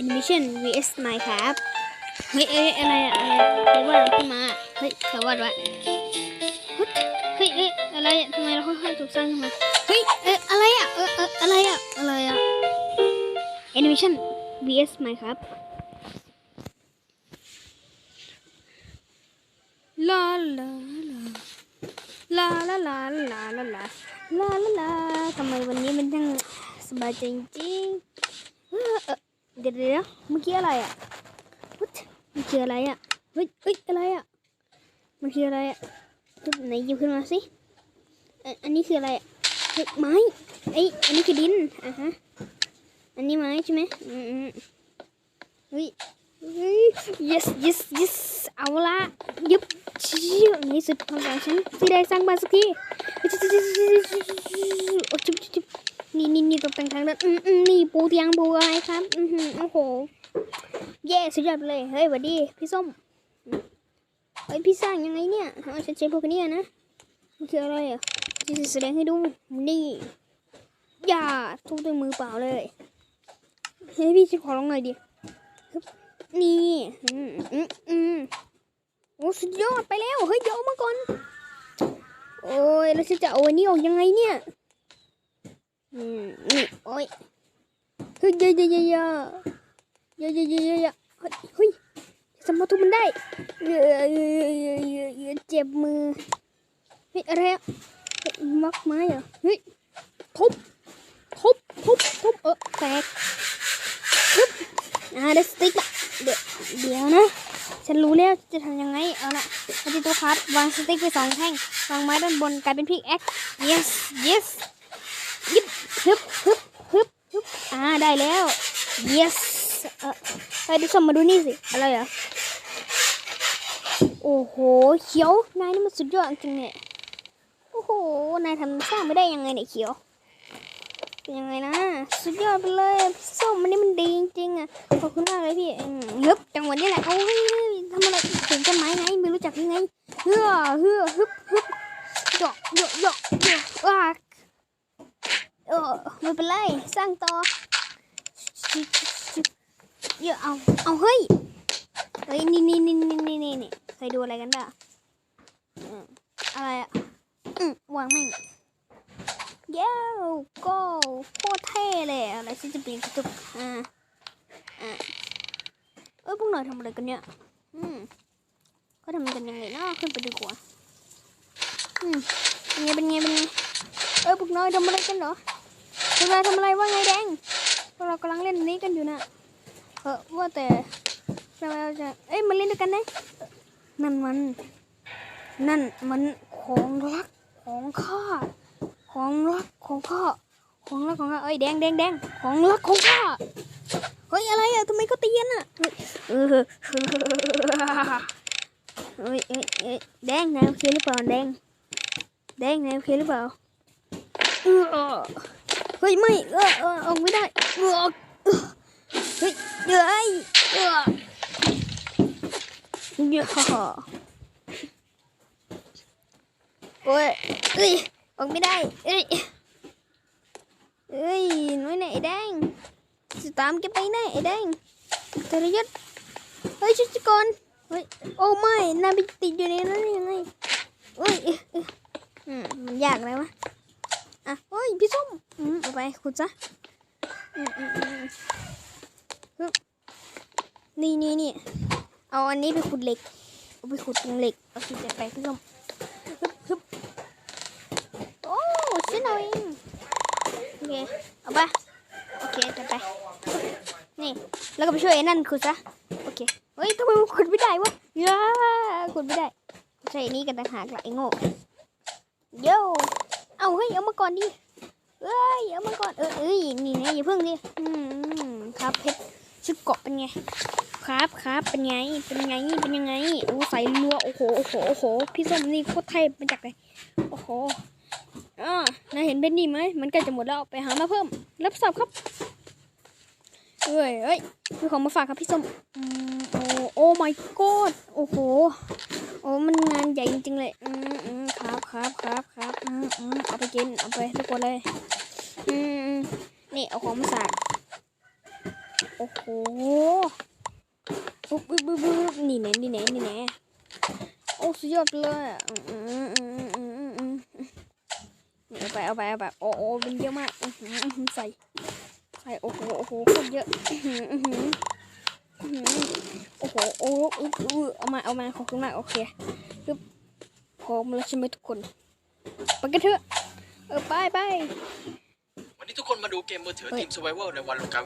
Animation vs Minecraft เฮ้ยเอ้ยอะไรอะอะไรใครวาดขึ้นมาเฮ้ยใครวาดวะเฮ้ยเฮ้ยเอ้ยอะไรอะทำไมเราค่อยๆถูกสร้างขึ้นมาเฮ้ยเอ้ยอะไรอะเออเอออะไรอะอะไรอะ Animation vs Minecraft ลาลาลาลาลาลาลาลาลาลาลาลาทำไมวันนี้มันทั้งสบายจริง ดี๋ยวเดี๋ยวเมื่อกี้อะไรอะ What? มันคืออะไรอะเฮ้ยเฮ้ยอะไรอะมันคืออะไรอะไหนหยิบขึ้นมาสิอันนี้คืออะไรอะไม้ไอยอันนี้คือดินอะฮะอันนี้ไม้ใช่ไหมอืมอืมเฮ้ยเฮ้ย yes yes yes เอาละยึบชิวในสุดความฝันฉันที่ได้สร้างบ้านสักทีโอ้จุ๊บจุ๊บ นี่นี่นี่ตกแต่งทางเดินอืมอืมนี่ปูเตียงปูอะไรครับ อือหือโอ้โหเย้สุดยอดเลยเฮ้ยหวัดดีพี่ส้มเฮ้ยพี่สร้างยังไงเนี่ยเอาฉันใช้พวกนี้นะมันคืออะไรอะจะแสดงให้ดูนี่อย่าทุบด้วยมือเปล่าเลยเฮ้ยพี่ฉันขอลองหน่อยดินี่อืมอืมอืมโอ้สุดยอดไปแล้วเฮ้ยเดี๋ยวเอามาก่อนโอ้ยแล้วฉันจะเอาอันนี้ออกยังไงเนี่ย อืมโอ๊ยเฮ้ยเยอะเยอะเยอะเยอะเยอะเยอะเยอะเฮ้ยสมมติมันได้เยอะเยอะเยอะเยอะเจ็บมือเฮ้ยอะไรอะมักไม้อะเฮ้ยทุบทุบทุบทุบเออแตกปึ๊บอ่าได้สติกละเดี๋ยวนะฉันรู้แล้วจะทำยังไง เอาละมาจิโตครับ วางสติกไปสองแท่ง วางไม้ด้านบนกลายเป็นพิกแอค yes yes ยิบ ฮึบฮึบฮึบฮึบอ่าได้แล้ว yes เออไปดูชมมาดูนี่สิ อะไรเหรอโอ้โหเขียวนายนี่มันสุดยอดจริงเนี่ยโอ้โหนายทำสร้างไม่ได้ยังไงเนี่ยเขียวเป็นยังไงนะ สุดยอดไปเลยส้มมันนี่มันดีจริงๆอะขอบคุณมากเลยพี่ฮึบจังหวะนี้แหละเอาเฮ้ยทำอะไรถึงต้นไม้ไงไม่รู้จักยังไงเฮือเฮือฮึบฮึบหยาะเหยาะเหยาะเหยาะว้า เออไม่เป็นไร สร้างต่อเยอะเอา เอาเฮ้ย เฮ้ย นี่นี่นี่นี่นี่นี่นี่เคยดูอะไรกันบ้างอะไรอะวางแม่งเย้ก็โคตรเท่เลย อะไรที่จะเป็นกระตุกอ่าอ่าเอ้ยพวกหน่อยทำอะไรกันเนี่ย อืมก็ทำกันยังไงเนาะขึ้นไปดีกว่า อืมเป็นไงเป็นไงเป็นไงเอ้ยพวกน้อยทำอะไรกันเหรอ พวกเรทำอะไรว่าไงแดงพวกเรากำลังเล่นนี้กันอยู่นะเออว่าแต่เราจะเอ้ยมาเล่นด้วยกันนะนั่นมัน นั่นมันของรักของข้าของรักของข้าของรักของข้าเอ้ยแดงแดงแดงของรักของข้าเฮ้ยอะไรอะทำไมเขาตีกันอะเฮ้ยเออเฮ้ยเอ้ยเอ้ยแดงนายโอเคหรือเปล่าแดงแดงนายโอเคหรือเปล่าเออ ฮ้ยไม่เออเออออกไม่ได้เออเฮ้ยเดี๋ยวไอ้เออเดี๋ยวโอ้ยเอ้ยออกไม่ได้เอ้ยเอ้ยน้อยไหนไอแดงจะตามแกไปไหนไอ้แดงทรยศเฮ้ยชุดก่อนเฮ้ยโอ้ไม่น่าไปติดอยู่ในนั้นได้ยังไงเอ้ยเอ้ยอืมมันยากเลยวะ อะเฮ้ยพี่ส้มอืมเอาไปขุดซะอืมอืมอืมฮึบนี่นี่นี่เอาอันนี้ไปขุดเหล็กเอาไปขุดตรงเหล็กเอาขุดไปพี่ส้มฮึบฮึบโอ้ฉันเอาเองโอเคเอาไปโอเคจะไปนี่แล้วก็ไปช่วยไอ้นั่นขุดซะโอเคเฮ้ยทำไมขุดไม่ได้วะย้าขุดไม่ได้ใช่นี่กันต่างหากละไอ้โง่โย่ เอาเฮ้ยเอามาก่อนดิเอ้ยเอามาก่อนเออเอ้ยนี่นะอย่าเพิ่งดิอืมครับเพชรชุดเกาะเป็นไง ครับครับเป็นไงเป็นไงเป็นยังไงโอ้ใส่รัวโอ้โหโอ้โหโอ้โหพี่ส้มนี่โคตรเทพมาจากไหนโอ้โหอ่านายเห็นเบนนี่ไหมมันใกล้จะหมดแล้วไปหามาเพิ่ม รับสับครับเอ้ยเอ้ยมีของมาฝากครับพี่ส้มอืมโอ้ โอ้ my god โอ้โห โอ้ มันงานใหญ่จริงๆเลย อืมอืมครับครับครับครับอืมอืมเอาไปกิน เอาไปทุกคนเลย อืมอืมนี่ เอาของมาฝากโอ้โหปุ๊บปุ๊บปุ๊บปุ๊บนี่แน่นี่แน่นี่แน่โอ้สุดยอดเลยอืมอืมอืมอืมอืมอืมอืมนี่เอาไปเอาไปเอาไปโอ้โอ้เป็นเยอะมากอื้อหืออื้อหือใส่ใส่โอ้โหโอ้โหโคตรเยอะ โอ้โหโอ้โหอื้ออื้อเอามาเอามาขอบคุณมากโอเคปึ๊บพร้อมแล้วใช่ไหมทุกคนไปกันเถอะเออไปไปวันนี้ทุกคนมาดูเกมมือถือทีม Survival ในวันลงครับ